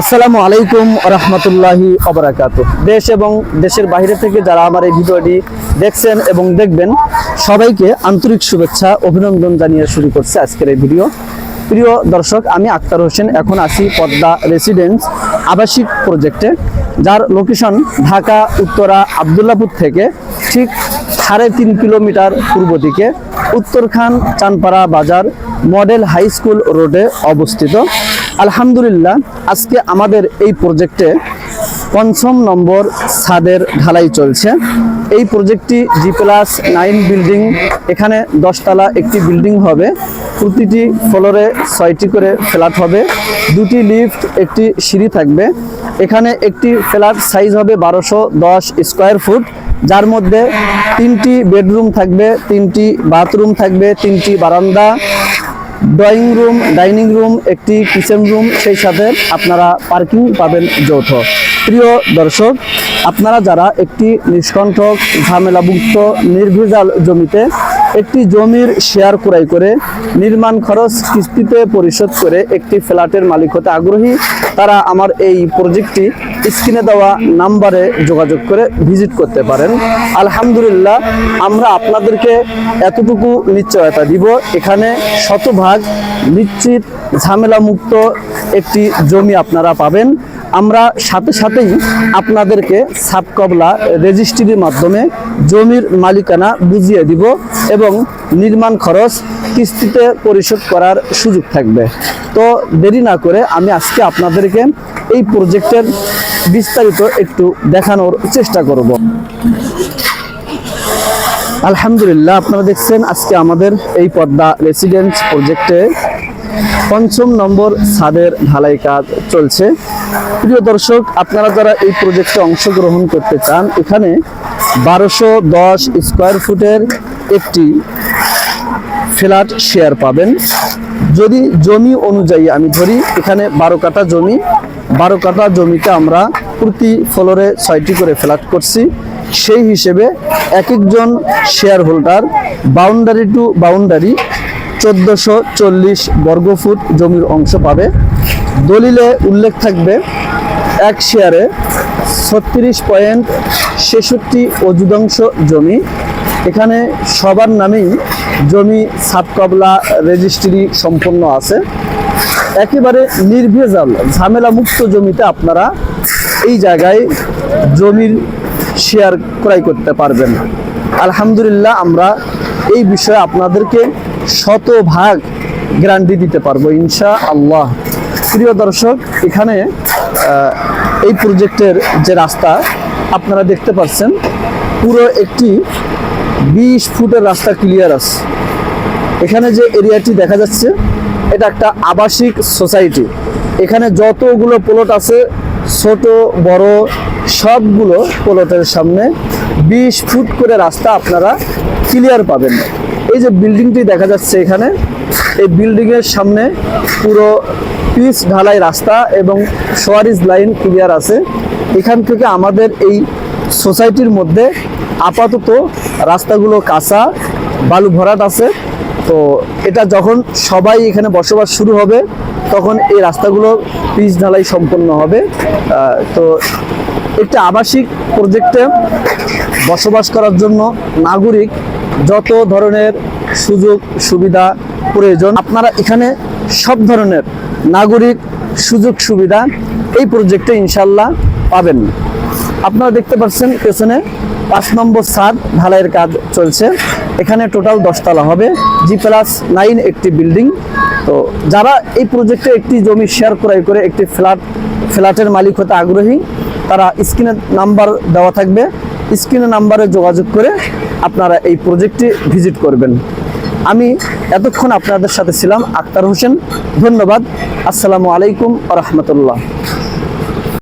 আসসালামু আলাইকুম রহমতুল্লাহি অবরাকাত দেশ এবং দেশের বাইরে থেকে যারা আমার এই ভিডিওটি দেখছেন এবং দেখবেন, সবাইকে আন্তরিক শুভেচ্ছা, অভিনন্দন জানিয়ে শুরু করছে আজকের এই ভিডিও। প্রিয় দর্শক, আমি আক্তার হোসেন, এখন আছি পদ্মা রেসিডেন্স আবাসিক প্রজেক্টে, যার লোকেশন ঢাকা, উত্তরা, আবদুল্লাপুর থেকে ঠিক সাড়ে তিন কিলোমিটার পূর্ব দিকে উত্তরখান চানপাড়া বাজার মডেল হাই স্কুল রোডে অবস্থিত। আলহামদুলিল্লাহ, আজকে আমাদের এই প্রজেক্টে পঞ্চম নম্বর ছাদের ঢালাই চলছে। এই প্রজেক্টটি জি প্লাস নাইন বিল্ডিং এখানে দশতলা একটি বিল্ডিং হবে। প্রতিটি ফ্লোরে ছয়টি করে ফ্ল্যাট হবে। দুটি লিফট একটি সিঁড়ি থাকবে। এখানে একটি ফ্ল্যাট সাইজ হবে বারোশো দশ স্কোয়ার ফুট যার মধ্যে তিনটি বেডরুম থাকবে, তিনটি বাথরুম থাকবে, তিনটি বারান্দা ড্রয়িং রুম ডাইনিং রুম একটি কিচেন রুম সেই সাথে আপনারা পার্কিং পাবেন যৌথ। প্রিয় দর্শক, আপনারা যারা একটি নিষ্কণ্ঠক ঝামেলাভুক্ত নির্ভেজাল জমিতে একটি জমির শেয়ার ক্রয় করে নির্মাণ খরচ কিস্তিতে পরিশোধ করে একটি ফ্ল্যাটের মালিক হতে আগ্রহী, তারা আমার এই প্রজেক্টটি স্ক্রিনে দেওয়া নাম্বারে যোগাযোগ করে ভিজিট করতে পারেন। আলহামদুলিল্লাহ, আমরা আপনাদেরকে এতটুকু নিশ্চয়তা দিব। এখানে শতভাগ নিশ্চিত ঝামেলা মুক্ত একটি জমি আপনারা পাবেন। আমরা সাথে সাথেই আপনাদেরকে সাবকবলা রেজিস্ট্রির মাধ্যমে জমির মালিকানা বুঝিয়ে দিব এবং নির্মাণ খরচ কিস্তিতে পরিশোধ করার সুযোগ থাকবে। তো দেরি না করে আমি আজকে আপনাদেরকে এই প্রজেক্টের বিস্তারিত একটু দেখানোর চেষ্টা করব। আলহামদুলিল্লাহ, আপনারা দেখছেন আজকে আমাদের এই পদ্মা রেসিডেন্স প্রজেক্টে পঞ্চম নম্বর ছাদের ঢালাই কাজ চলছে। প্রিয় দর্শক, আপনারা যারা এই প্রজেক্টে অংশগ্রহণ করতে চান, এখানে বারোশো দশ স্কোয়ার ফুটের একটি ফ্ল্যাট শেয়ার পাবেন। যদি জমি অনুযায়ী আমি ধরি, এখানে বারো কাঠা জমি, বারো কাঠা জমিতে আমরা প্রতি ফ্লোরে ছয়টি করে ফ্ল্যাট করছি। সেই হিসেবে এক একজন share holder boundary to boundary চোদ্দোশো চল্লিশ বর্গফুট জমির অংশ পাবে। দলিলে উল্লেখ থাকবে, এক শেয়ারে ছত্রিশ পয়েন্ট ছেষট্টি অযুদাংশ জমি। এখানে সবার নামেই জমি সাতকবলা রেজিস্ট্রি সম্পন্ন আছে। একেবারে নির্ভেজাল ঝামেলা মুক্ত জমিতে আপনারা এই জায়গায় জমির শেয়ার ক্রয় করতে পারবেন। আলহামদুলিল্লাহ, আমরা এই বিষয়ে আপনাদেরকে শতভাগ গ্যারান্টি দিতে পারব ইনশা আল্লাহ প্রিয় দর্শক, এখানে এই প্রজেক্টের যে রাস্তা, আপনারা দেখতে পাচ্ছেন, পুরো একটি বিশ ফুটের রাস্তা ক্লিয়ার আছে। এখানে যে এরিয়াটি দেখা যাচ্ছে, এটা একটা আবাসিক সোসাইটি এখানে যতগুলো প্লট আছে, ছোট, বড়, সবগুলো প্লটের সামনে বিশ ফুট করে রাস্তা আপনারা ক্লিয়ার পাবেন। এই যে বিল্ডিংটি দেখা যাচ্ছে এখানে, এই বিল্ডিংয়ের সামনে পুরো পিচ ঢালাই রাস্তা এবং সোয়ারিজ লাইন ক্লিয়ার আছে। এখান থেকে আমাদের এই সোসাইটির মধ্যে আপাতত রাস্তাগুলো কাঁচা, বালু ভরাট আছে। তো এটা যখন সবাই এখানে বসবাস শুরু হবে, তখন এই রাস্তাগুলো পিচ ঢালাই সম্পন্ন হবে। তো একটা আবাসিক প্রজেক্টে বসবাস করার জন্য নাগরিক যত ধরনের সুযোগ, সুবিধা প্রয়োজন, আপনারা এখানে সব ধরনের নাগরিক সুযোগ, সুবিধা এই প্রজেক্টে ইনশাল্লাহ পাবেন। আপনারা দেখতে পাচ্ছেন পেছনে পাঁচ নম্বর সাদ ঢালাইয়ের কাজ চলছে। এখানে টোটাল দশতলা হবে। জি প্লাস নাইন একটি বিল্ডিং তো যারা এই প্রজেক্টে একটি জমি শেয়ার ক্রয় করে, একটি ফ্ল্যাট ফ্ল্যাটের মালিক হতে আগ্রহী, তারা স্ক্রিনে নাম্বার দেওয়া থাকবে। স্ক্রিনে নাম্বারে যোগাযোগ করে আপনারা এই প্রজেক্টটি ভিজিট করবেন। আমি এতক্ষণ আপনাদের সাথে ছিলাম আক্তার হোসেন। ধন্যবাদ। আসসালামু আলাইকুম রহমতুল্লাহ।